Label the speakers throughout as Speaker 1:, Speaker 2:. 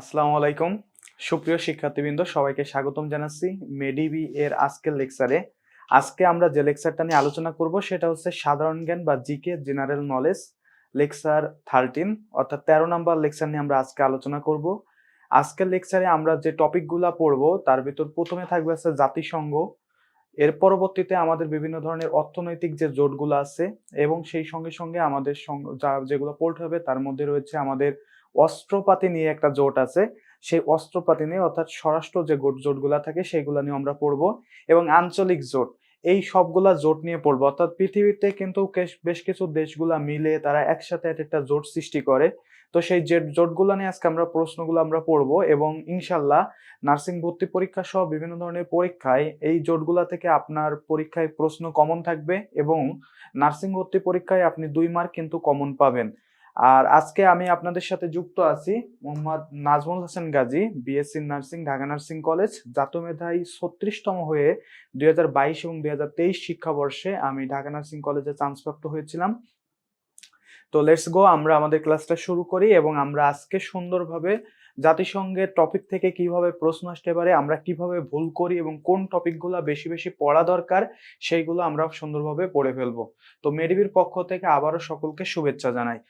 Speaker 1: আসসালামু আলাইকুম। সুপ্রিয় শিক্ষার্থীবৃন্দ, সবাইকে স্বাগতম জানাচ্ছি মেডিবি এর আজকের লেকচারে। আজকে আমরা যে লেকচারটা নিয়ে আলোচনা করব, সেটা হচ্ছে সাধারণ জ্ঞান বা GK general knowledge, lecture thirteen, অর্থাৎ তেরো নাম্বার লেকচার নিয়ে আমরা আজকে আলোচনা করব। আজকের লেকচারে আমরা যে টপিকগুলো পড়ব, তার ভিতর প্রথমে থাকবে আছে জাতিসংঘ। এর পরবর্তীতে আমাদের বিভিন্ন ধরনের অর্থনৈতিক যে জোটগুলো আছে, এবং সেই সঙ্গে সঙ্গে আমাদের যেগুলো পড়তে হবে, তার মধ্যে রয়েছে আমাদের অস্ত্রপাতি নিয়ে একটা জোট আছে। সেই অস্ত্রপাতি নিয়ে অর্থাৎ স্বরাষ্ট্র যে জোটগুলা থাকে সেগুলো নিয়ে আমরা পড়ব এবং আঞ্চলিক জোট। এই সবগুলা জোট নিয়ে পড়ব। অর্থাৎ পৃথিবীতে কিন্তু বেশ কিছু দেশগুলা মিলে তারা একসাথে এক একটা জোট সৃষ্টি করে। তো সেই জোটগুলো নিয়ে আজকে আমরা প্রশ্নগুলো আমরা পড়ব এবং ইনশাল্লাহ নার্সিং ভর্তি পরীক্ষা সহ বিভিন্ন ধরনের পরীক্ষায় এই জোটগুলা থেকে আপনার পরীক্ষায় প্রশ্ন কমন থাকবে এবং নার্সিং ভর্তি পরীক্ষায় আপনি দুই মার্ক কিন্তু কমন পাবেন। আর আজকে আমি আপনাদের সাথে যুক্ত আছি Mohammad Nazmul Hasan Gazi BSc nursing Dhaka nursing college জাতীয় মেধাই ছত্রিশতম হয়ে দুই হাজার বাইশ এবং দুই হাজার তেইশ শিক্ষাবর্ষে আমি ঢাকা নার্সিং কলেজে চান্সপ্রাপ্ত হয়েছিলাম। তো লেটস গো আমরা আমাদের ক্লাসটা শুরু করি এবং আমরা আজকে সুন্দরভাবে জাতিসংঘের টপিক থেকে কীভাবে প্রশ্ন আসতে পারে, আমরা কীভাবে ভুল করি এবং কোন টপিকগুলো বেশি বেশি পড়া দরকার, সেইগুলো আমরা সুন্দরভাবে পড়ে ফেলব। তো মেডিবির পক্ষ থেকে আবারও সকলকে শুভেচ্ছা জানাই।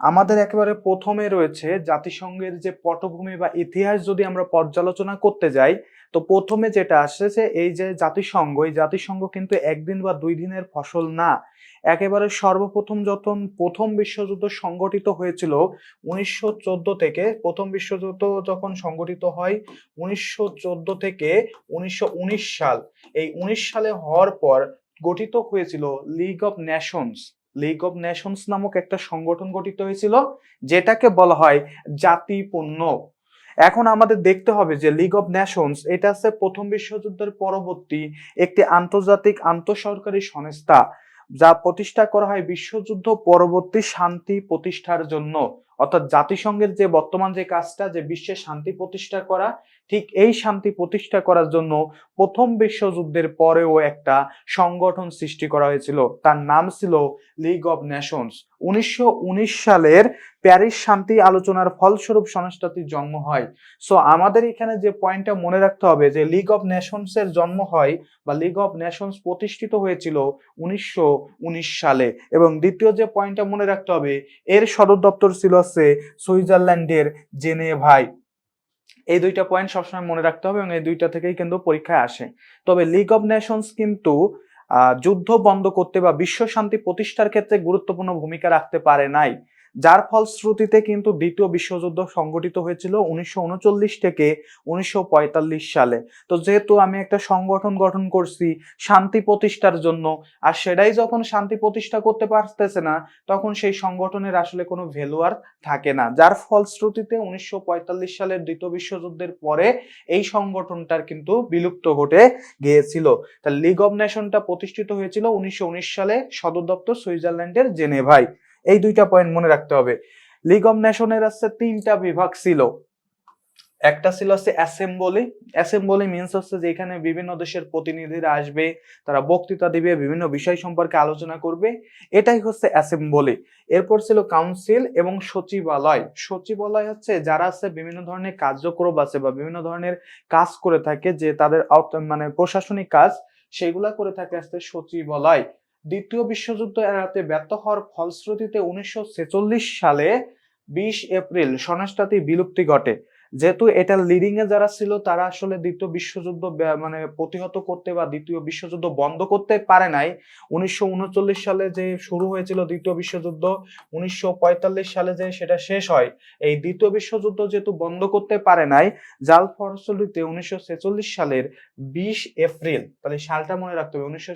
Speaker 1: আমাদের একেবারে প্রথমে রয়েছে জাতিসংঘের যে পটভূমি বা ইতিহাস যদি আমরা পর্যালোচনা করতে যাই, তো প্রথমে যেটা আসছে এই যে জাতিসংঘ, এই জাতিসংঘ কিন্তু একদিন বা দুই দিনের ফসল না। একেবারে সর্বপ্রথম যখন প্রথম বিশ্বযুদ্ধ সংগঠিত হয়েছিল, উনিশশো চোদ্দ থেকে প্রথম বিশ্বযুদ্ধ যখন সংগঠিত হয়, উনিশশো চোদ্দ থেকে উনিশশো উনিশ সাল। এই উনিশ সালে হওয়ার পর গঠিত হয়েছিল League of Nations League of Nations নামক একটা সংগঠন গঠিত হয়েছিল, যেটাকে বলা হয় জাতিপূর্ণ এখন আমাদের দেখতে হবে যে লিগ অব নেশনস এটা আছে প্রথম বিশ্বযুদ্ধের পরবর্তী একটি আন্তর্জাতিক আন্তঃসরকারি সংস্থা। যা প্রতিষ্ঠা করা হয় বিশ্বযুদ্ধ পরবর্তী শান্তি প্রতিষ্ঠার জন্য। অর্থাৎ জাতিসংঘের যে বর্তমান যে কাজটা, যে বিশ্বে শান্তি প্রতিষ্ঠা করা, ঠিক এই শান্তি প্রতিষ্ঠা করার জন্য প্রথম বিশ্বযুদ্ধের পরেও একটা সংগঠন সৃষ্টি করা হয়েছিল। তার নাম ছিল লিগ অব নেশনস উনিশশো উনিশ সালের প্যারিস শান্তি আলোচনার ফলস্বরূপ সংস্থাটির জন্ম হয়। সো আমাদের এখানে যে পয়েন্টটা মনে রাখতে হবে যে লিগ অব নেশনস এর জন্ম হয় বা লিগ অব নেশনস প্রতিষ্ঠিত হয়েছিল উনিশশো উনিশ সালে এবং দ্বিতীয় যে পয়েন্টটা মনে রাখতে হবে, এর সদর দপ্তর ছিল হচ্ছে সুইজারল্যান্ডের জেনেভাই এই দুইটা পয়েন্ট সবসময় মনে রাখতে হবে এবং এই দুইটা থেকেই কিন্তু পরীক্ষায় আসে। তবে লিগ অব নেশনস কিন্তু যুদ্ধ বন্ধ করতে বা বিশ্ব শান্তি প্রতিষ্ঠার ক্ষেত্রে গুরুত্বপূর্ণ ভূমিকা রাখতে পারে নাই। যার ফলশ্রুতিতে কিন্তু দ্বিতীয় বিশ্বযুদ্ধ সংগঠিত হয়েছিল উনিশশো উনচল্লিশ থেকে উনিশশো পঁয়তাল্লিশ সালে। তো যেহেতু আমি একটা সংগঠন গঠন করছি শান্তি প্রতিষ্ঠার জন্য, আর সেটাই যখন শান্তি প্রতিষ্ঠা করতে পারতেছে না, তখন সেই সংগঠনের আসলে কোনো ভ্যালু আর থাকে না। যার ফলশ্রুতিতে উনিশশো সালের দ্বিতীয় বিশ্বযুদ্ধের পরে এই সংগঠনটার কিন্তু বিলুপ্ত ঘটে গিয়েছিল। তা লিগ অব নেশনটা প্রতিষ্ঠিত হয়েছিল উনিশশো উনিশ সালে সদর দপ্তর সুইজারল্যান্ডের জেনেভায়। এই দুইটা পয়েন্ট মনে রাখতে হবে। লিগ অব নেশনের আছে তিনটা বিভাগ ছিল। একটা ছিল হচ্ছে অ্যাসেম্বলি অ্যাসেম্বলি মিনস হচ্ছে যে এখানে বিভিন্ন দেশের প্রতিনিধিরা আসবে, তারা বক্তৃতা দিবে, বিভিন্ন বিষয় সম্পর্কে আলোচনা করবে। এটাই হচ্ছে অ্যাসেম্বলি এরপর ছিল কাউন্সিল এবং সচিবালয়। সচিবালয় হচ্ছে যারা আছে বিভিন্ন ধরনের কার্যক্রম আছে বা বিভিন্ন ধরনের কাজ করে থাকে, যে তাদের মানে প্রশাসনিক কাজ সেগুলা করে থাকে আসতে সচিবালয়। দ্বিতীয় বিশ্বযুদ্ধ এড়াতে ব্যর্থ হওয়ার ফলশ্রুতিতে উনিশশো ছেচল্লিশ সালে বিশ এপ্রিল সংস্থাটি বিলুপ্তি ঘটে। যেহেতু এটা লিডিং এ যারা ছিল, তারা আসলে দ্বিতীয় বিশ্বযুদ্ধ মানে প্রতিহত করতে বা দ্বিতীয় বিশ্বযুদ্ধ বন্ধ করতে পারে নাই। উনিশশো সালে যে শুরু হয়েছিল দ্বিতীয় বিশ্বযুদ্ধ, উনিশশো সালে যে সেটা শেষ হয়, এই দ্বিতীয় বিশ্বযুদ্ধ যেহেতু বন্ধ করতে পারে নাই, যার ফলশ্রুতিতে উনিশশো সালের বিশ এপ্রিল, তাহলে সালটা মনে রাখতে হবে, উনিশশো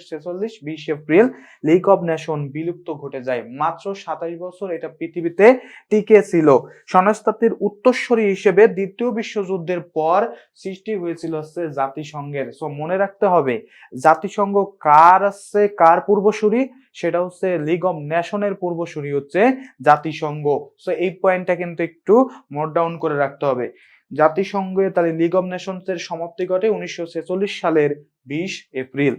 Speaker 1: বিশ এপ্রিল লিগ অব নেশন বিলুপ্ত ঘটে যায়। মাত্র সাতাশ বছর এটা পৃথিবীতে টিকে ছিল। সংস্থাটির উত্তরসূরি হিসেবে দ্বিতীয় বিশ্বযুদ্ধের পর সৃষ্টি হয়েছিল হচ্ছে জাতিসংঘের। সো মনে রাখতে হবে, জাতিসংঘ কার আছে, কার পূর্বসূরি? সেটা হচ্ছে লিগ অব নেশনের পূর্বসূরি হচ্ছে জাতিসংঘ। সো এই পয়েন্টটা কিন্তু একটু নোট ডাউন করে রাখতে হবে। জাতিসংঘে তাহলে লিগ অব নেশনস এর সমাপ্তি ঘটে উনিশশো ছেচল্লিশ সালের বিশ এপ্রিল।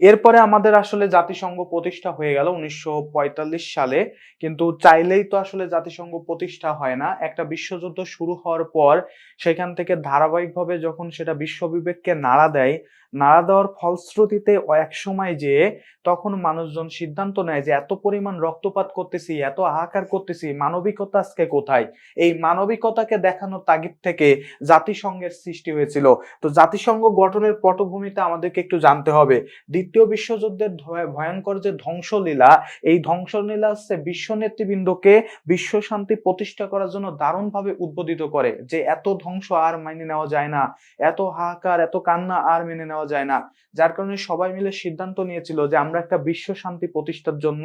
Speaker 1: এরপরে আমাদের আসলে জাতিসংঘ প্রতিষ্ঠা হয়ে গেল উনিশশো পঁয়তাল্লিশ সালে। কিন্তু চাইলেই তো আসলে জাতিসংঘ প্রতিষ্ঠা হয় না। একটা বিশ্বযুদ্ধ শুরু হওয়ার পর সেখান থেকে ধারাবাহিকভাবে যখন সেটা বিশ্ববিবেককে নাড়া দেয় নাড়া দেওয়ার ফলশ্রুতিতে এক সময় যে তখন মানুষজন সিদ্ধান্ত নেয় যে এত পরিমাণ রক্তপাত করতেছি, এত হাহাকার করতেছি, মানবিকতা আজকে কোথায়? এই মানবিকতাকে দেখানোর তাগিদ থেকে জাতিসংঘের সৃষ্টি হয়েছিল। তো জাতিসংঘ গঠনের পটভূমিতে আমাদেরকে একটু জানতে হবে। দ্বিতীয় বিশ্বযুদ্ধের ভয়- ভয়ঙ্কর যে ধ্বংসলীলা, এই ধ্বংসলীলা হচ্ছে বিশ্ব নেতৃবৃন্দকে বিশ্ব শান্তি প্রতিষ্ঠা করার জন্য দারুণভাবে উদ্বোধিত করে যে এত ধ্বংস আর মেনে নেওয়া যায় না। এত হাহাকার, এত কান্না আর মেনে নেওয়া যায় না। যার কারণে সবাই মিলে সিদ্ধান্ত নিয়েছিল যে আমরা একটা বিশ্ব শান্তি প্রতিষ্ঠার জন্য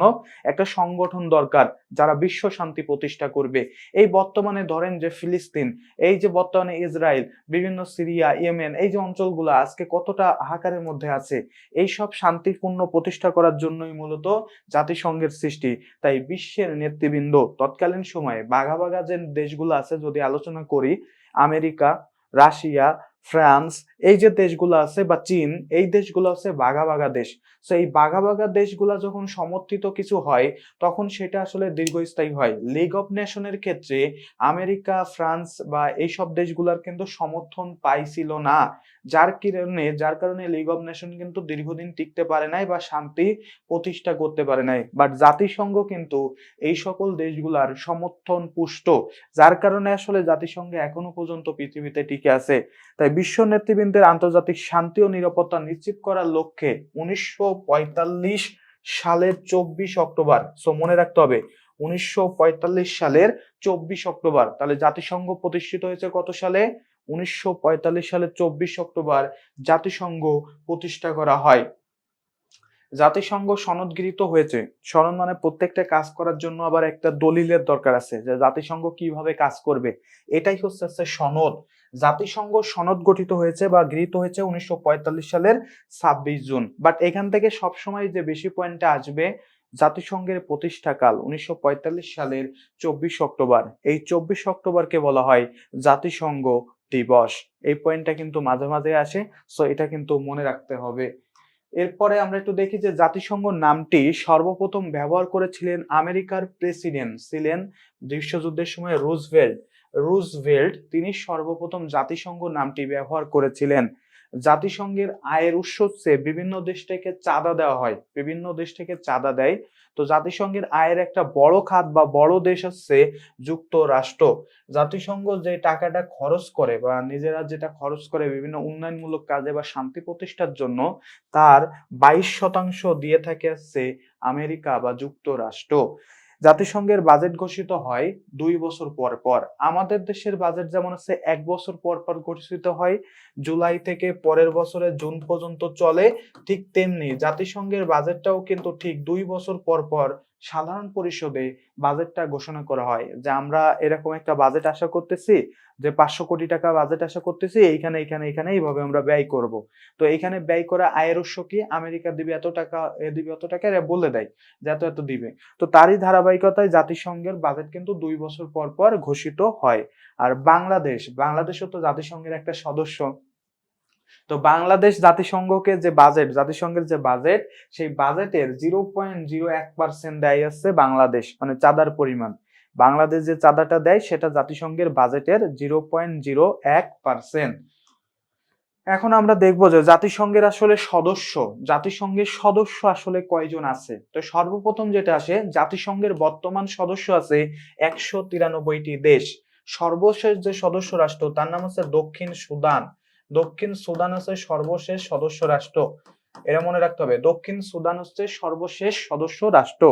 Speaker 1: একটা সংগঠন দরকার, যারা বিশ্ব শান্তি প্রতিষ্ঠা করবে। এই বর্তমানে ধরেন যে ফিলিস্তিন, এই যে বর্তমানে ইসরায়েল, বিভিন্ন সিরিয়া, ইয়েমেন, এই যে অঞ্চলগুলো আজকে কতটা হাহাকারের মধ্যে আছে, এই সব শান্তিপূর্ণ প্রতিষ্ঠা করার জন্যই মূলত জাতিসংঘের সৃষ্টি। তাই বিশ্বের নেতৃবৃন্দ তৎকালীন সময়ে বাঘা বাঘা যে দেশগুলো আছে যদি আলোচনা করি, আমেরিকা, রাশিয়া, ফ্রান্স এই যে দেশগুলো আছে বা চীন, এই দেশগুলো হচ্ছে বাঘা বাঘা দেশ। তো এই বাঘা বাঘা দেশগুলো যখন সমর্থিত কিছু হয়, তখন সেটা আসলে দীর্ঘস্থায়ী হয়। লিগ অফ নেশনের ক্ষেত্রে আমেরিকা, ফ্রান্স বা এইসব দেশগুলোর কিন্তু সমর্থন পাইছিল না। যার কারণে যার কারণে লিগ অফ নেশন কিন্তু দীর্ঘদিন টিকতে পারে নাই বা শান্তি প্রতিষ্ঠা করতে পারে নাই। বাট জাতিসংঘ কিন্তু এই সকল দেশগুলার সমর্থন পুষ্ট। যার কারণে আসলে জাতিসংঘ এখনও পর্যন্ত পৃথিবীতে টিকে আছে। তাই বিশ্ব নেতৃবৃন্দের আন্তর্জাতিক শান্তি ও নিরাপত্তা নিশ্চিত করার লক্ষ্যে উনিশশো পঁয়তাল্লিশ সালের চব্বিশ অক্টোবর সো মনে রাখতে হবে, উনিশশো পঁয়তাল্লিশ সালের চব্বিশ অক্টোবর, তাহলে জাতিসংঘ প্রতিষ্ঠিত হয়েছে কত সালে? উনিশশো সালের চব্বিশ অক্টোবর জাতিসংঘ প্রতিষ্ঠা করা হয়। জাতিসংঘ সনদ গৃহীত হয়েছে, সনদ মানে প্রত্যেকটা কাজ করার জন্য আবার একটা দলিলের দরকার আছে, যে জাতিসংঘ কীভাবে কাজ করবে, এটাই হচ্ছে সনদ। জাতিসংঘ সনদ গঠিত হয়েছে বা গৃহীত হয়েছে উনিশশো পঁয়তাল্লিশ সালের ছাব্বিশ জুন। বাট এখান থেকে সবসময় যে বেশি পয়েন্টটা আসবে জাতিসংঘের প্রতিষ্ঠাকাল উনিশশো পঁয়তাল্লিশ সালের চব্বিশ অক্টোবর। এই চব্বিশ অক্টোবরকে বলা হয় জাতিসংঘ দিবস। এই পয়েন্টটা কিন্তু মাঝে মাঝে আসে সো এটা কিন্তু মনে রাখতে হবে। এরপরে আমরা একটু দেখি যে জাতিসংঘ নামটি সর্বপ্রথম ব্যবহার করেছিলেন আমেরিকার প্রেসিডেন্ট ছিলেন বিশ্বযুদ্ধের সময় রুজভেল্ট। রুজভেল্ট তিনি সর্বপ্রথম জাতিসংঘ নামটি ব্যবহার করেছিলেন। জাতিসংঘের আয়ের উৎস হচ্ছে বিভিন্ন দেশ থেকে চাঁদা দেওয়া হয়। বিভিন্ন দেশ থেকে চাঁদা দেয়। তো জাতিসংঘের আয়ের একটা বড় খাত বা বড় দেশ হচ্ছে যুক্তরাষ্ট্র। জাতিসংঘ যে টাকাটা খরচ করে বা নিজেরা যেটা খরচ করে বিভিন্ন উন্নয়নমূলক কাজে বা শান্তি প্রতিষ্ঠার জন্য, তার বাইশ শতাংশ দিয়ে থাকে হচ্ছে আমেরিকা বা যুক্তরাষ্ট্র। জাতিসংঘের বাজেট ঘোষিত হয় দুই বছর পর পর। আমাদের দেশের বাজেট যেমন আছে, এক বছর পর পর ঘোষিত হয়। জুলাই থেকে পরের বছরের জুন পর্যন্ত চলে, ঠিক তেমনি জাতিসংঘের বাজেটটাও কিন্তু ঠিক দুই বছর পর পর সাধারণ পরিষদে বাজেটটা ঘোষণা করা হয়। যে আমরা এরকম একটা বাজেট আশা করতেছি, যে পাঁচশো কোটি টাকা বাজেট আশা করতেছি, এইখানে এইখানে এইখানে এইভাবে আমরা ব্যয় করব। তো এইখানে ব্যয় করা আয়ের উৎস কি? আমেরিকা দিবে এত টাকা, এ দিবে এত টাকা, এরা বলে দেয় যে এত এত দিবে। তো তারই ধারাবাহিকতায় জাতিসংঘের বাজেট কিন্তু দুই বছর পর পর ঘোষিত হয়। আর বাংলাদেশ, বাংলাদেশও তো জাতিসংঘের একটা সদস্য। তো বাংলাদেশ জাতিসংঘকে যে বাজেট জাতিসংঘের যে বাজেট সেই বাজেটের জিরো পয়েন্ট জিরো এক পার্সেন্ট দেয় আছে বাংলাদেশ মানে চাঁদার পরিমাণ। বাংলাদেশ যে চাঁদাটা দেয়, সেটা জাতিসংঘের বাজেটের জিরো পয়েন্ট জিরো এক পার্সেন্ট এখন আমরা দেখব যে জাতিসংঘের আসলে সদস্য, জাতিসংঘের সদস্য আসলে কয়জন আছে? তো সর্বপ্রথম যেটা আসে, জাতিসংঘের বর্তমান সদস্য আছে একশো তিরানব্বইটি দেশ। সর্বশেষ যে সদস্য রাষ্ট্র, তার নাম হচ্ছে দক্ষিণ সুদান। দক্ষিণ সুদান হচ্ছে সর্বশেষ সদস্য রাষ্ট্র। এরা মনে রাখতে হবে, দক্ষিণ সুদান হচ্ছে সর্বশেষ সদস্য রাষ্ট্র।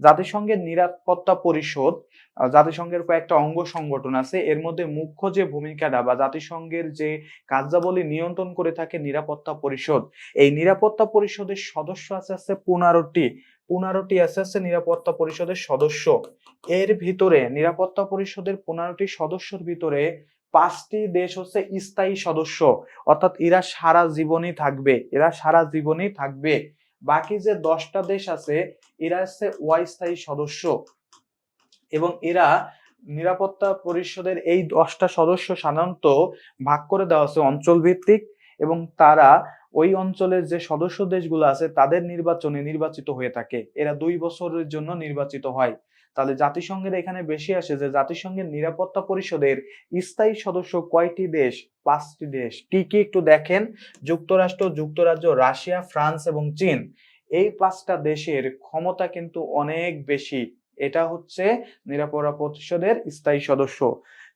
Speaker 1: জাতিসংঘের নিরাপত্তা পরিষদ জাতিসংঘের কয়েকটা অঙ্গ সংগঠন আছে, এর মধ্যে মুখ্য যে ভূমিকাটা বা জাতিসংঘের যে কার্যাবলী নিয়ন্ত্রণ করে থাকে নিরাপত্তা পরিষদ। এই নিরাপত্তা পরিষদের সদস্য আছে আছে পনেরোটি। পনেরোটি আছে আছে নিরাপত্তা পরিষদের সদস্য। এর ভিতরে, নিরাপত্তা পরিষদের পনেরোটি সদস্যর ভিতরে পাঁচটি দেশ হচ্ছে স্থায়ী সদস্য। অর্থাৎ এরা সারা জীবনই থাকবে। এরা সারা জীবনই থাকবে। বাকি যে দশটা দেশ আছে, এরা হচ্ছে অস্থায়ী সদস্য। এবং এরা নিরাপত্তা পরিষদের এই দশটা সদস্য সাধারণত ভাগ করে দেওয়া হচ্ছে অঞ্চল ভিত্তিক এবং তারা ওই অঞ্চলের যে সদস্য দেশগুলো আছে, তাদের নির্বাচনে নির্বাচিত হয়ে থাকে। এরা দুই বছরের জন্য নির্বাচিত হয়। তাহলে জাতিসংঘের এখানে বেশি আসে যে, জাতিসংঘের নিরাপত্তা পরিষদের স্থায়ী সদস্য কয়টি দেশ? পাঁচটি দেশ। কি কি একটু দেখেন? যুক্তরাষ্ট্র, যুক্তরাজ্য, রাশিয়া, ফ্রান্স এবং চীন। এই পাঁচটা দেশের ক্ষমতা কিন্তু অনেক বেশি। এটা হচ্ছে নিরাপত্তা পরিষদের স্থায়ী সদস্য।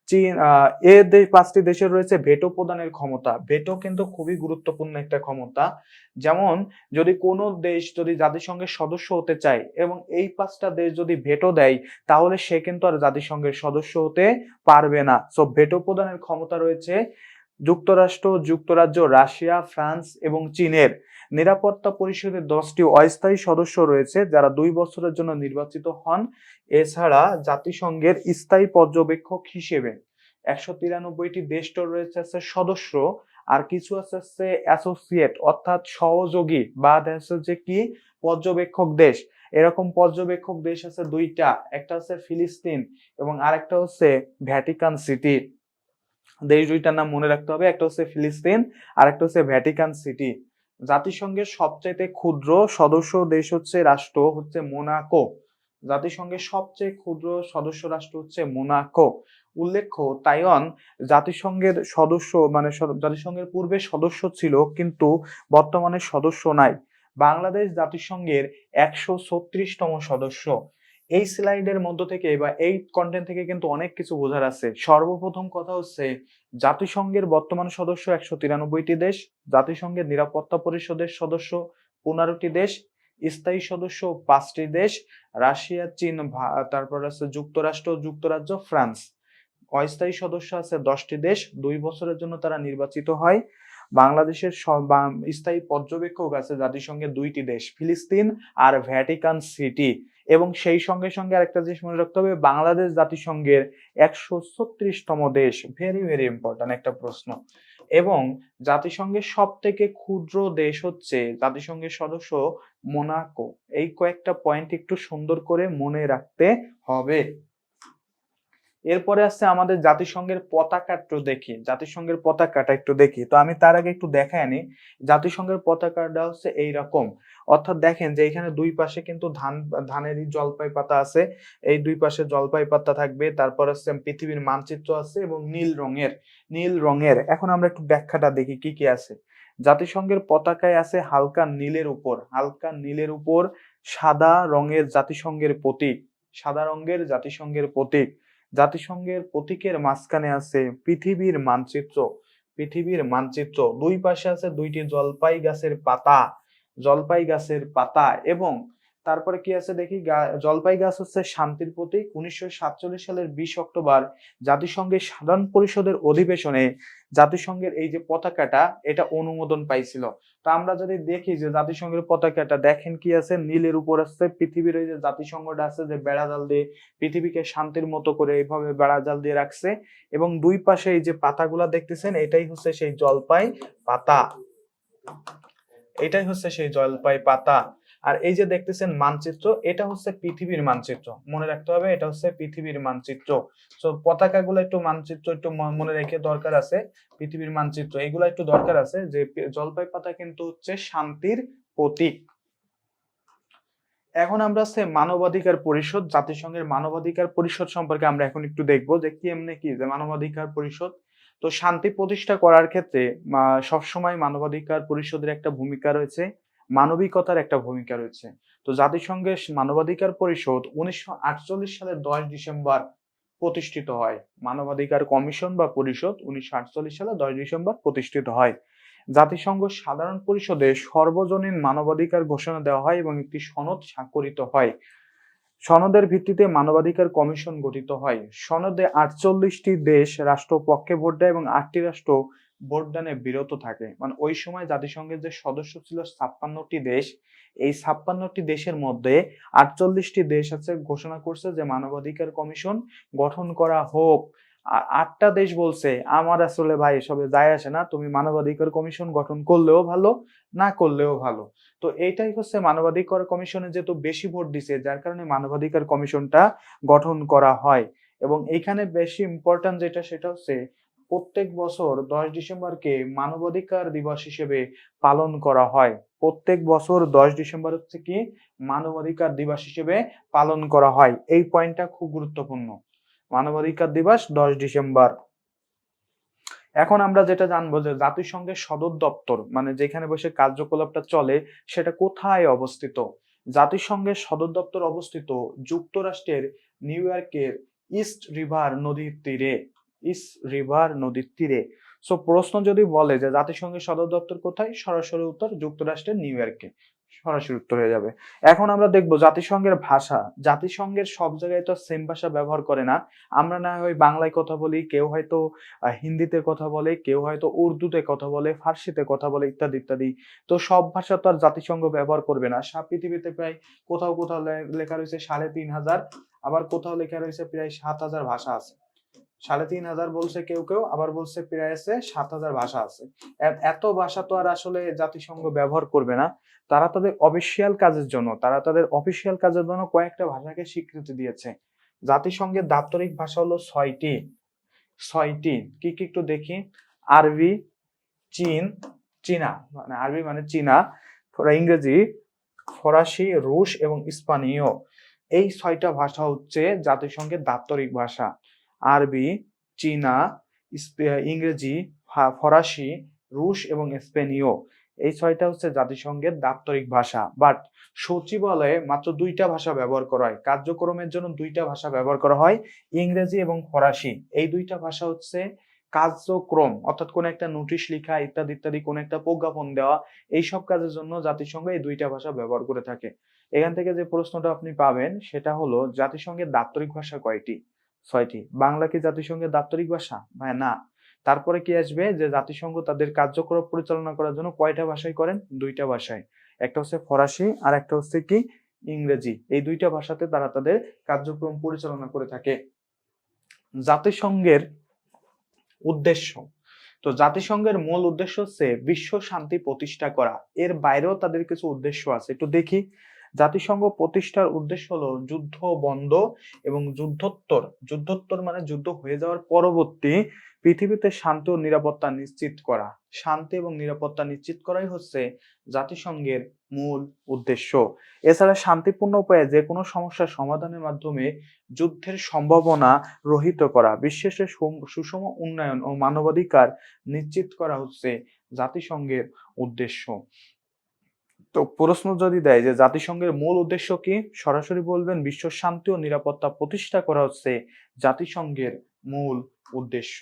Speaker 1: চীন এ পাঁচটি দেশের রয়েছে ভেটো প্রদানের ক্ষমতা। ভেটো কিন্তু খুবই গুরুত্বপূর্ণ একটা ক্ষমতা। যেমন, যদি কোনো দেশ যদি জাতিসংঘের সদস্য হতে চায় এবং এই পাঁচটা দেশ যদি ভেটো দেয়, তাহলে সে কিন্তু আর জাতিসংঘের সদস্য হতে পারবে না। সো ভেটো প্রদানের ক্ষমতা রয়েছে যুক্তরাষ্ট্র, যুক্তরাজ্য, রাশিয়া, ফ্রান্স এবং চীনের। নিরাপত্তা পরিষদের দশটি অস্থায়ী সদস্য রয়েছে যারা দুই বছরের জন্য নির্বাচিত হন। এছাড়া জাতিসংঘের স্থায়ী পর্যবেক্ষক হিসেবে একশো তিরানব্বইটি দেশটা রয়েছে আছে সদস্য, আর কিছু আছে হচ্ছে অ্যাসোসিয়েট অর্থাৎ সহযোগী। বা যাচ্ছে যে কি? পর্যবেক্ষক দেশ। এরকম পর্যবেক্ষক দেশ আছে দুইটা। একটা হচ্ছে ফিলিস্তিন এবং আরেকটা হচ্ছে ভ্যাটিকান সিটি। দেশ দুইটার নাম মনে রাখতে হবে। একটা হচ্ছে ফিলিস্তিন আর একটা হচ্ছে ভ্যাটিকান সিটি। জাতিসংঘের সবচাইতে ক্ষুদ্র সদস্য দেশ হচ্ছে রাষ্ট্র হচ্ছে মোনাকো। জাতিসংঘের সবচেয়ে ক্ষুদ্র সদস্য রাষ্ট্র হচ্ছে মোনাকো। উল্লেখ্য, তাইওয়ান জাতিসংঘের সদস্য মানে জাতিসংঘের পূর্বে সদস্য ছিল কিন্তু বর্তমানে সদস্য নাই। বাংলাদেশ জাতিসংঘের একশো ছত্রিশতম সদস্য। এই স্লাইডের মধ্য থেকে বা এই কন্টেন্ট থেকে কিন্তু অনেক কিছু বোঝার আছে। সর্বপ্রথম কথা হচ্ছে, জাতিসংঘের বর্তমান সদস্য একশো তিরানব্বইটি দেশ, জাতিসংঘের নিরাপত্তা পরিষদের সদস্য পনেরোটি দেশ, স্থায়ী সদস্য পাঁচটি দেশ, রাশিয়া, চীন তারপর আছে যুক্তরাষ্ট্র, যুক্তরাজ্য, ফ্রান্স। অস্থায়ী সদস্য আছে দশটি দেশ, দুই বছরের জন্য তারা নির্বাচিত হয়। বাংলাদেশের স্থায়ী পর্যবেক্ষক আছে জাতিসংঘের দুইটি দেশ, ফিলিস্তিন আর ভ্যাটিকান সিটি। এবং সেই সঙ্গে সঙ্গে আরেকটা জিনিস মনে রাখতে হবে, বাংলাদেশ জাতিসংঘের একশো ছত্রিশতম দেশ। ভেরি ভেরি ইম্পর্ট্যান্ট একটা প্রশ্ন। এবং জাতিসংঘের সব থেকে ক্ষুদ্র দেশ হচ্ছে জাতিসংঘের সদস্য মোনাকো। এই কয়েকটা পয়েন্ট একটু সুন্দর করে মনে রাখতে হবে। এরপরে আসছে আমাদের জাতিসংঘের পতাকা একটু দেখি। জাতিসংঘের পতাকাটা একটু দেখি। তো আমি তার আগে একটু দেখাই আনি। জাতিসংঘের পতাকাটা হচ্ছে এই রকম অর্থাৎ দেখেন যে এখানে দুই পাশে কিন্তু ধান, ধানেরই জলপাই পাতা আছে। এই দুই পাশে জলপাই পাতা থাকবে। তারপর হচ্ছে পৃথিবীর মানচিত্র আছে এবং নীল রঙের নীল রঙের। এখন আমরা একটু ব্যাখ্যাটা দেখি কি কি আছে। জাতিসংঘের পতাকায় আছে হালকা নীলের উপর। হালকা নীলের উপর সাদা রঙের জাতিসংঘের প্রতীক। সাদা রঙের জাতিসংঘের প্রতীক। জাতিসংঘের প্রতীকের মাঝখানে আছে পৃথিবীর মানচিত্র। পৃথিবীর মানচিত্র। দুই পাশে আছে দুইটি জলপাই গাছের পাতা। জলপাই গাছের পাতা এবং তারপরে কি আছে দেখি? জলপাই গাছ হচ্ছে শান্তির প্রতীক। উনিশশো সাতচল্লিশ সালের বিশ অক্টোবর জাতিসংঘের সাধারণ পরিষদের অধিবেশনে জাতিসংঘের এই যে পতাকাটা, এটা অনুমোদন পাইছিল। তা আমরা যদি দেখি যে জাতিসংঘের পতাকাটা, দেখেন কি আছে? নীলের উপর আছে, পৃথিবীর ওই যে জাতিসংঘটা আছে যে বেড়া জাল দিয়ে পৃথিবীকে শান্তির মতো করে এইভাবে বেড়া জাল দিয়ে রাখছে। এবং দুই পাশে এই যে পাতাগুলা দেখতেছেন, এটাই হচ্ছে সেই জলপাই পাতা। এটাই হচ্ছে সেই জলপাই পাতা। আর এই যে দেখতেছেন মানচিত্র, এটা হচ্ছে পৃথিবীর মানচিত্র। মনে রাখতে হবে, এটা হচ্ছে পৃথিবীর মানচিত্র। তো পতাকাগুলো একটু মানচিত্র, একটু মনে রেখে দরকার আছে, পৃথিবীর মানচিত্র। এগুলো একটু দরকার আছে যে জলপাই পাতা কিন্তু হচ্ছে শান্তির প্রতীক। এখন আমরা হচ্ছে মানবাধিকার পরিষদ, জাতিসংঘের মানবাধিকার পরিষদ সম্পর্কে আমরা এখন একটু দেখব যে কি এমনি কি, যে মানবাধিকার পরিষদ। তো শান্তি প্রতিষ্ঠা করার ক্ষেত্রে সবসময় মানবাধিকার পরিষদের একটা ভূমিকা রয়েছে। মানবিকতার একটা ভূমিকা রয়েছে। তো জাতিসংঘের মানবাধিকার পরিষদ উনিশশো আটচল্লিশ সালের দশ ডিসেম্বর প্রতিষ্ঠিত হয়। মানবাধিকার কমিশন বা পরিষদ উনিশশো আটচল্লিশ সালে দশ ডিসেম্বর প্রতিষ্ঠিত হয়। জাতিসংঘ সাধারণ পরিষদে সর্বজনীন মানবাধিকার ঘোষণা দেওয়া হয় এবং একটি সনদ স্বাক্ষরিত হয়। সনদের ভিত্তিতে মানবাধিকার কমিশন গঠিত হয়। সনদে আটচল্লিশটি দেশ রাষ্ট্রপক্ষে ভোট দেয় এবং আটটি রাষ্ট্র ভোটদানে বিরত থাকে। মানে ওই সময় জাতিসংঘের যে সদস্য ছিল ছাপ্পান্নটি দেশ, এই ছাপ্পান্নটি দেশের মধ্যে আটচল্লিশটি দেশ আছে ঘোষণা করছে যে মানবাধিকার কমিশন গঠন করা হোক। আর আটটা দেশ বলছে, আমার আসলে ভাই এসবে যায় আসে না, তুমি মানবাধিকার কমিশন গঠন করলেও ভালো, না করলেও ভালো। তো এইটাই হচ্ছে মানবাধিকার কমিশনে যেহেতু বেশি ভোট দিছে, যার কারণে মানবাধিকার কমিশনটা গঠন করা হয়। এবং এইখানে বেশি ইম্পর্ট্যান্ট যেটা সেটা হচ্ছে প্রত্যেক বছর দশ ডিসেম্বরকে মানবাধিকার দিবস হিসেবে পালন করা হয়। প্রত্যেক বছর দশ ডিসেম্বর হচ্ছে কি? মানবাধিকার দিবস হিসেবে পালন করা হয়। এই পয়েন্টটা খুব গুরুত্বপূর্ণ। মানবাধিকার দিবস দশ ডিসেম্বর। এখন আমরা যেটা জানব যে জাতিসংঘের সদর দপ্তর মানে যেখানে বসে কার্যকলাপটা চলে, সেটা কোথায় অবস্থিত? জাতিসংঘের সদর দপ্তর অবস্থিত যুক্তরাষ্ট্রের নিউ ইয়র্কের ইস্ট রিভার নদীর তীরে। ইস্ট রিভার নদীর তীরে। সো প্রশ্ন যদি বলে যে জাতিসংঘের সদর দপ্তর কোথায়, সরাসরি উত্তর যুক্তরাষ্ট্রের নিউ ইয়র্কে। সরাসরি উত্তর হয়ে যাবে। এখন আমরা দেখব জাতিসংঘের ভাষা। জাতিসংঘের সব জায়গায় তো সেম ভাষা ব্যবহার করে না। আমরা না হয় বাংলায় কথা বলি, কেউ হয়তো হিন্দিতে কথা বলে, কেউ হয়তো উর্দুতে কথা বলে, ফার্সিতে কথা বলে ইত্যাদি ইত্যাদি। তো সব ভাষা তো আর জাতিসংঘ ব্যবহার করবে না। সারা পৃথিবীতে প্রায় কোথাও কোথাও লেখা রয়েছে সাড়ে তিন হাজার, আবার কোথাও লেখা রয়েছে প্রায় সাত হাজার ভাষা আছে। সাড়ে তিন হাজার বলছে কেউ কেউ, আবার বলছে প্রায় আছে সাত হাজার ভাষা আছে। এত ভাষা তো আর আসলে জাতিসংঘ ব্যবহার করবে না। তারা তাদের অফিসিয়াল কাজের জন্য, তারা তাদের অফিসিয়াল কাজের জন্য কয়েকটা ভাষাকে স্বীকৃতি দিয়েছে। জাতিসংঘের দাপ্তরিক ভাষা হলো ছয়টি। ছয়টি। কি কি একটু দেখি। আরবি, চীন, চীনা মানে আরবি মানে চীনা ইংরেজি, ফরাসি, রুশ এবং স্পানীয়। এই ছয়টা ভাষা হচ্ছে জাতিসংঘের দাপ্তরিক ভাষা। আরবি, চীনা ইংরেজি ফরাসি, রুশ এবং স্পেনীয়। এই ছয়টা হচ্ছে জাতিসংঘের দাপ্তরিক ভাষা। বাট সচিবালয়ে মাত্র দুইটা ভাষা ব্যবহার করা হয়। কার্যক্রমের জন্য দুইটা ভাষা ব্যবহার করা হয়, ইংরেজি এবং ফরাসি। এই দুইটা ভাষা হচ্ছে কার্যক্রম, অর্থাৎ কোন একটা নোটিশ লেখা, ইত্যাদি ইত্যাদি, কোন একটা প্রজ্ঞাপন দেওয়া এই সব কাজের জন্য জাতিসংঘ এই দুইটা ভাষা ব্যবহার করে থাকে। এখান থেকে যে প্রশ্নটা আপনি পাবেন, সেটা হলো জাতিসংঘের দাপ্তরিক ভাষা কয়টি? ছয়টি। বাংলা কি জাতিসংঘের দাপ্তরিক ভাষা? ভাই না। তারপরে কি আসবে? যে জাতিসংঘ তাদের কার্যক্রম পরিচালনা করার জন্য কয়টা ভাষায় করেন? দুইটা ভাষায় একটা হচ্ছে ফরাসি, আর একটা হচ্ছে কি? ইংরেজি। এই দুইটা ভাষাতে তারা তাদের কার্যক্রম পরিচালনা করে থাকে। জাতিসংঘের উদ্দেশ্য। তো জাতিসংঘের মূল উদ্দেশ্য হচ্ছে বিশ্ব শান্তি প্রতিষ্ঠা করা। এর বাইরেও তাদের কিছু উদ্দেশ্য আছে। একটু দেখি। জাতিসংঘ প্রতিষ্ঠার উদ্দেশ্য হলো যুদ্ধ বন্ধ এবং যুদ্ধোত্তর। যুদ্ধোত্তর মানে যুদ্ধ হয়ে যাওয়ার পরবর্তী পৃথিবীতে শান্তি ও নিরাপত্তা নিশ্চিত করা। শান্তি এবং নিরাপত্তা নিশ্চিত করাই হচ্ছে জাতিসংঘের মূল উদ্দেশ্য। এছাড়া শান্তিপূর্ণ উপায়ে যে কোনো সমস্যার সমাধানের মাধ্যমে যুদ্ধের সম্ভাবনা রহিত করা। বিশ্বের সুষম উন্নয়ন ও মানবাধিকার নিশ্চিত করা হচ্ছে জাতিসংঘের উদ্দেশ্য। তো প্রশ্ন যদি দেয় যে জাতিসংঘের মূল উদ্দেশ্য কি? সরাসরি বলবেন বিশ্ব শান্তি ও নিরাপত্তা প্রতিষ্ঠা করা হচ্ছে জাতিসংঘের মূল উদ্দেশ্য।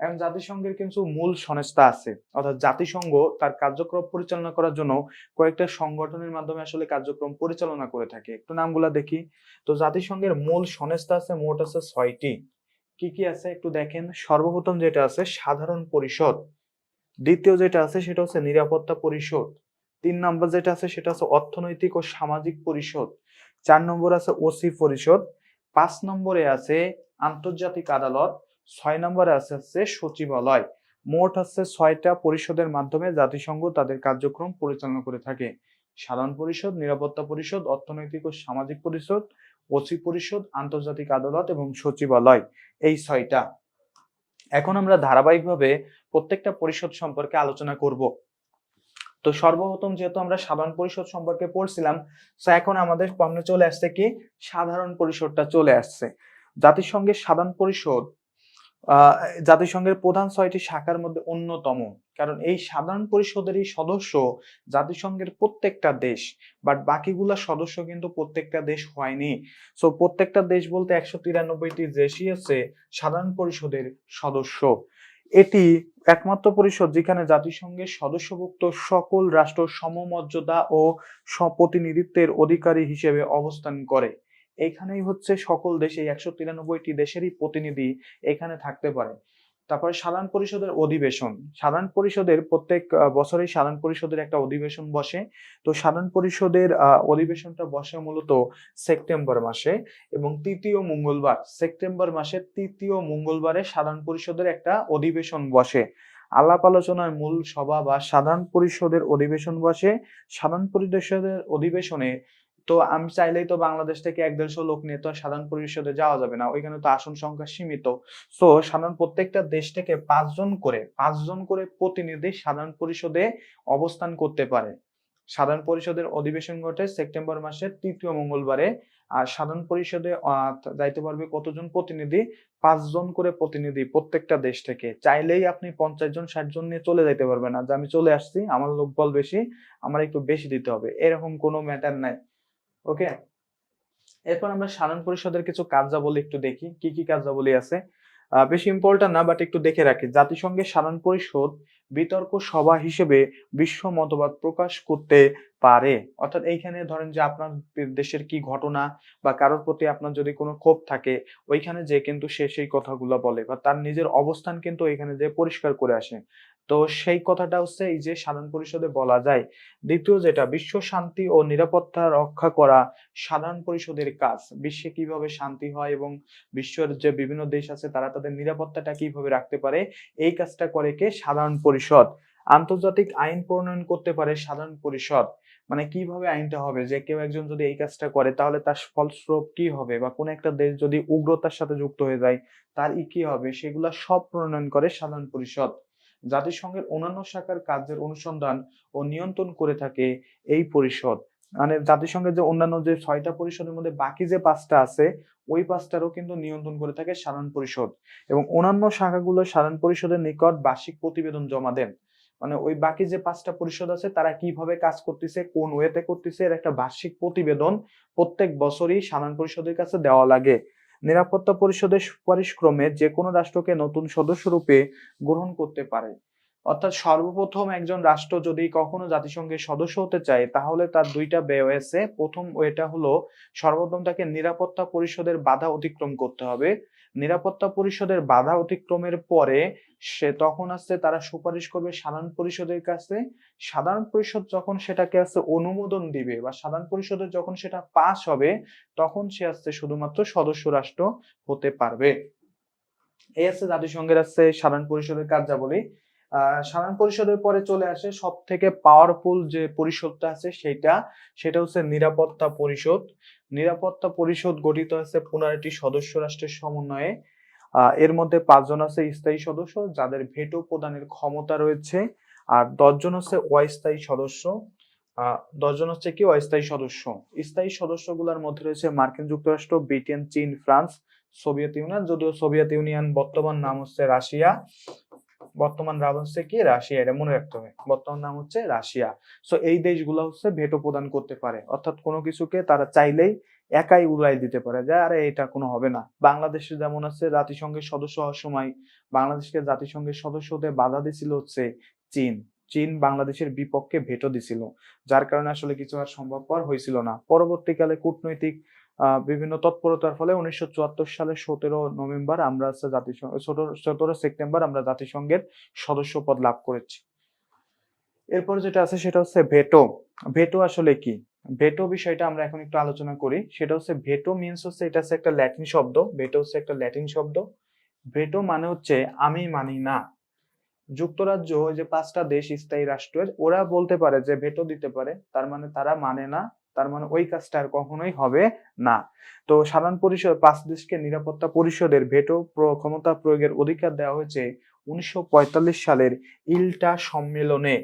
Speaker 1: এবং জাতিসংঘের কিন্তু মূল সংস্থা আছে। অর্থাৎ জাতিসংঘ তার কার্যক্রম পরিচালনা করার জন্য কয়েকটা সংগঠনের মাধ্যমে আসলে কার্যক্রম পরিচালনা করে থাকে। একটু নামগুলা দেখি। তো জাতিসংঘের মূল সংস্থা আছে, মোট আছে ছয়টি। কি কি আছে একটু দেখেন। সর্বপ্রথম যেটা আছে, সাধারণ পরিষদ। দ্বিতীয় যেটা আছে, সেটা হচ্ছে নিরাপত্তা পরিষদ। তিন নম্বর যেটা আছে, সেটা হচ্ছে অর্থনৈতিক ও সামাজিক পরিষদ। চার নম্বর আছে ওসি পরিষদ। পাঁচ নম্বরে আছে আন্তর্জাতিক আদালত। ছয় নম্বরে আছে হচ্ছে সচিবালয়। মোট হচ্ছে ছয়টা পরিষদের মাধ্যমে জাতিসংঘ তাদের কার্যক্রম পরিচালনা করে থাকে। সাধারণ পরিষদ, নিরাপত্তা পরিষদ, অর্থনৈতিক ও সামাজিক পরিষদ, ওসি পরিষদ, আন্তর্জাতিক আদালত এবং সচিবালয়। এই ছয়টা। এখন আমরা ধারাবাহিকভাবে প্রত্যেকটা পরিষদ সম্পর্কে আলোচনা করব। তো সর্বপ্রথম যেহেতু আমরা সাধারণ পরিষদ সম্পর্কে পড়ছিলাম তো এখন আমাদের সামনে চলে আসছে কি? সাধারণ পরিষদটা চলে আসছে। জাতিসংঘের সাধারণ পরিষদ জাতিসংঘের প্রধান ছয়টি শাখার মধ্যে অন্যতম। কারণ এই সাধারণ পরিষদেরই সদস্য জাতিসংঘের প্রত্যেকটা দেশ বাট বাকিগুলা সদস্য কিন্তু প্রত্যেকটা দেশ হয়নি। সো প্রত্যেকটা দেশ বলতে একশো তিরানব্বইটি দেশই আছে সাধারণ পরিষদের সদস্য। এটি একমাত্র পরিষদ যেখানে জাতিসংঘের সদস্যভুক্ত সকল রাষ্ট্র সমমর্যাদা ও সপ্রতিনিধিত্বের অধিকারী হিসেবে অবস্থান করে। এখানেই হচ্ছে সকল দেশে একশো তিরানব্বইটি দেশেরই প্রতিনিধি এখানে থাকতে পারে। তারপরে সাধারণ পরিষদের অধিবেশন। সাধারণ পরিষদের প্রত্যেক আহ, বছরেই সাধারণ পরিষদের একটা অধিবেশন বসে। তো সাধারণ পরিষদের অধিবেশনটা বসে মূলত সেপ্টেম্বর মাসে এবং তৃতীয় মঙ্গলবার। সেপ্টেম্বর মাসের তৃতীয় মঙ্গলবারে সাধারণ পরিষদের একটা অধিবেশন বসে। আলাপ আলোচনার মূল সভা বা সাধারণ পরিষদের অধিবেশন বসে। সাধারণ পরিষদের অধিবেশনে তো আমি চাইলেই তো বাংলাদেশ থেকে এক দেড়শো লোক নিয়ে তো সাধারণ পরিষদে যাওয়া যাবে না। ওইখানে তো আসন সংখ্যা সীমিত। তো সাধারণ প্রত্যেকটা দেশ থেকে পাঁচজন করে পাঁচজন করে প্রতিনিধি সাধারণ পরিষদে অবস্থান করতে পারে। সাধারণ পরিষদের অধিবেশন ঘটে সেপ্টেম্বর মাসের তৃতীয় মঙ্গলবারে। আর সাধারণ পরিষদে যাইতে পারবে কতজন প্রতিনিধি? পাঁচজন করে প্রতিনিধি প্রত্যেকটা দেশ থেকে। চাইলেই আপনি পঞ্চাশ জন, ষাট জন নিয়ে চলে যাইতে পারবেন না। যে আমি চলে আসছি, আমার লোকবল বেশি, আমার একটু বেশি দিতে হবে। এরকম কোনো ম্যাটার নাই। ওকে এরপর আমরা সাধারণ পরিষদের কিছু কার্যাবলী একটু দেখি। কি কি কার্যাবলী আছে? বেশি ইম্পর্টেন্ট না বাট একটু দেখে রাখি। জাতিসংঘের সাধারণ পরিষদ বিতর্ক সভা হিসেবে বিশ্ব মতবাদ প্রকাশ করতে পারে। অর্থাৎ এইখানে ধরেন যে আপনার দেশের কি ঘটনা বা কারোর প্রতি আপনার যদি কোনো ক্ষোভ থাকে, ওইখানে যে কিন্তু সে সেই কথাগুলো বলে বা তার নিজের অবস্থান কিন্তু এখানে যে পরিষ্কার করে আসে। তো সেই কথাটা হচ্ছে এই যে সাধারণ পরিষদে বলা যায়। দ্বিতীয় যেটা, বিশ্ব শান্তি ও নিরাপত্তা রক্ষা করা সাধারণ পরিষদের কাজ। বিশ্বে কীভাবে শান্তি হয় এবং বিশ্বের যে বিভিন্ন দেশ আছে, তারা তাদের নিরাপত্তাটা কীভাবে রাখতে পারে, এই কাজটা করে কে? সাধারণ পরিষদ। আন্তর্জাতিক আইন প্রণয়ন করতে পারে সাধারণ পরিষদ। মানে কীভাবে আইনটা হবে? যে কেউ একজন যদি এই কাজটা করে, তাহলে তার ফলস্বরূপ কি হবে? বা কোন একটা দেশ যদি উগ্রতার সাথে যুক্ত হয়ে যায়, তার ই কি হবে? সেগুলা সব প্রণয়ন করে সাধারণ পরিষদ। জাতিসংঘের অন্যান্য শাখার কাজের অনুসন্ধান ও নিয়ন্ত্রণ করে থাকে এই পরিষদ। মানে জাতিসংঘের যে অন্যান্য যে ছয়টা পরিষদের মধ্যে বাকি যে পাঁচটা আছে, ওই পাঁচটারও কিন্তু নিয়ন্ত্রণ করে থাকে সাধারণ পরিষদ। এবং অন্যান্য শাখাগুলো সাধারণ পরিষদের নিকট বার্ষিক প্রতিবেদন জমা দেন। মানে ওই বাকি যে পাঁচটা পরিষদ আছে, তারা কীভাবে কাজ করতেছে, কোন ওয়েতে করতেছে, এর একটা বার্ষিক প্রতিবেদন প্রত্যেক বছরই সাধারণ পরিষদের কাছে দেওয়া লাগে। নিরাপত্তা পরিষদের সুপারিশক্রমে যে কোনো রাষ্ট্রকে নতুন সদস্যরূপে গ্রহণ করতে পারে। অর্থাৎ সর্বপ্রথম একজন রাষ্ট্র যদি কখনো জাতিসংঘের সদস্য হতে চায়, তাহলে তার দুইটা ব্যয় আছে প্রথম ওয়েটা হলো সর্বপ্রথম তাকে নিরাপত্তা পরিষদের বাধা অতিক্রম করতে হবে। নিরাপত্তা পরিষদের বাধা অতিক্রমের পরে সে তখন আসছে তারা সুপারিশ করবে সাধারণ পরিষদের কাছে। সাধারণ পরিষদ যখন সেটাকে আসছে অনুমোদন দিবে বা সাধারণ পরিষদের যখন সেটা পাস হবে, তখন সে আসছে শুধুমাত্র সদস্য রাষ্ট্র হতে পারবে। এই আছে জাতিসংঘের আছে সাধারণ পরিষদের কার্যাবলী। সাধারণ পরিষদের পরে চলে আসে সব থেকে পাওয়ারফুল যে পরিষদটা আছে সেটা সেটা হচ্ছে নিরাপত্তা পরিষদ। নিরাপত্তা পরিষদ গঠিত আছে পনেরোটি সদস্য রাষ্ট্রের সমন্বয়ে। এর মধ্যে পাঁচজন আছে স্থায়ী সদস্য, যাদের ভেটো প্রদানের ক্ষমতা রয়েছে, আর দশজন হচ্ছে অস্থায়ী সদস্য। দশজন হচ্ছে কি? অস্থায়ী সদস্য। স্থায়ী সদস্যগুলোর মধ্যে রয়েছে মার্কিন যুক্তরাষ্ট্র, ব্রিটেন, চীন, ফ্রান্স, সোভিয়েত ইউনিয়ন, যদিও সোভিয়েত ইউনিয়ন বর্তমান নাম হচ্ছে রাশিয়া। বর্তমান নাম হচ্ছে কি? রাশিয়া, এটা মনে রাখতে হবে। বর্তমান নাম হচ্ছে রাশিয়া। সো এই দেশগুলো হচ্ছে ভেটো প্রদান করতে পারে। অর্থাৎ কোনো কিছুকে তারা চাইলেই একাই উড়াই দিতে পারে। যে, আরে, এটা কোনো হবে না। বাংলাদেশে যেমন আছে, জাতিসংঘের সদস্য হওয়ার সময় বাংলাদেশকে জাতিসংঘের সদস্য হতে বাধা দিছিল হচ্ছে চীন। চীন বাংলাদেশের বিপক্ষে ভেটো দিছিল। যার কারণে আসলে কিছু আর সম্ভবপর হয়েছিল না। পরবর্তীকালে কূটনৈতিক বিভিন্ন তৎপরতার ফলে উনিশশো সালের সতেরো নভেম্বর আমরা জাতিসংঘ, সতেরো সেপ্টেম্বর আমরা জাতিসংঘের সদস্য পদ লাভ করেছি। এরপর যেটা আছে সেটা হচ্ছে ভেটো। ভেটো আসলে কি? ভেটো বিষয়টা আমরা এখন একটু আলোচনা করি। সেটা হচ্ছে ভেটো মিনস হচ্ছে এটা হচ্ছে একটা ল্যাটিন শব্দ। ভেটো হচ্ছে একটা ল্যাটিন শব্দ। ভেটো মানে হচ্ছে আমি মানি না। যুক্তরাজ্য যে পাঁচটা দেশ স্থায়ী রাষ্ট্রের, ওরা বলতে পারে যে ভেটো দিতে পারে। তার মানে তারা মানে না তার মানে ওই কাজটা আর কখনোই হবে না। তো সাধারণ পরিষদ পাঁচ দেশকে নিরাপত্তা পরিষদের ভেটো ক্ষমতা প্রয়োগের অধিকার দেওয়া হয়েছে উনিশশো পঁয়তাল্লিশ সালের ইলটা সম্মেলনে।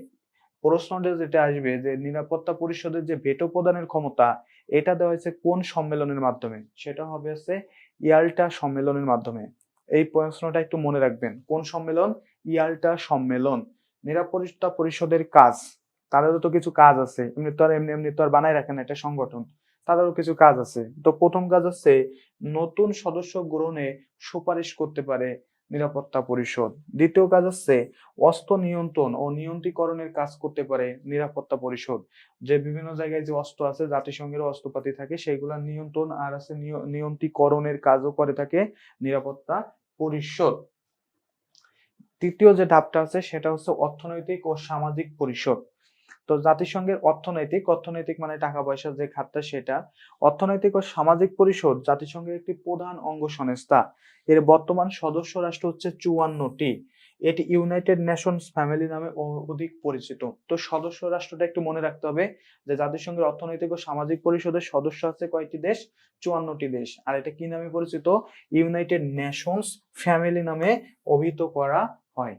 Speaker 1: প্রশ্নটা যেটা আসবে যে নিরাপত্তা পরিষদের যে ভেটো প্রদানের ক্ষমতা, এটা দেওয়া হয়েছে কোন সম্মেলনের মাধ্যমে? সেটা হবে হচ্ছে ইয়াল্টা সম্মেলনের মাধ্যমে। এই প্রশ্নটা একটু মনে রাখবেন। কোন সম্মেলন? ইয়াল্টা সম্মেলন। নিরাপত্তা পরিষদের কাজ। তাদেরও তো কিছু কাজ আছে। এমনি তো আর এমনি এমনি তো আর বানাই রাখে না, এটা সংগঠন। তাদেরও কিছু কাজ আছে। তো প্রথম কাজ হচ্ছে নতুন সদস্য গ্রহণে সুপারিশ করতে পারে নিরাপত্তা পরিষদ। দ্বিতীয় কাজ হচ্ছে অস্ত্র নিয়ন্ত্রণ ও নিয়ন্ত্রীকরণের কাজ করতে পারে নিরাপত্তা পরিষদ। যে বিভিন্ন জায়গায় যে অস্ত্র আছে জাতিসংঘের অস্ত্রপাতি থাকে সেগুলা নিয়ন্ত্রণ আর আছে নিয়- নিয়ন্ত্রীকরণের কাজও করে থাকে নিরাপত্তা পরিষদ। তৃতীয় যে ধাপটা আছে, সেটা হচ্ছে অর্থনৈতিক ও সামাজিক পরিষদ। তো জাতিসংঘের অর্থনৈতিক অর্থনৈতিক মানে টাকা পয়সার যে খাতটা সেটা, অর্থনৈতিক ও সামাজিক পরিষদ জাতিসংঘের একটি প্রধান অঙ্গ সংস্থা। এর বর্তমান সদস্য রাষ্ট্র হচ্ছে চুয়ান্নটি। এটি ইউনাইটেড নেশনস ফ্যামিলি নামে অধিক পরিচিত। তো সদস্য রাষ্ট্রটা একটু মনে রাখতে হবে যে জাতিসংঘের অর্থনৈতিক ও সামাজিক পরিষদের সদস্য আছে কয়েকটি দেশ? চুয়ান্নটি দেশ। আর এটা কি নামে পরিচিত? ইউনাইটেড নেশনস ফ্যামিলি নামে অভিহিত করা হয়।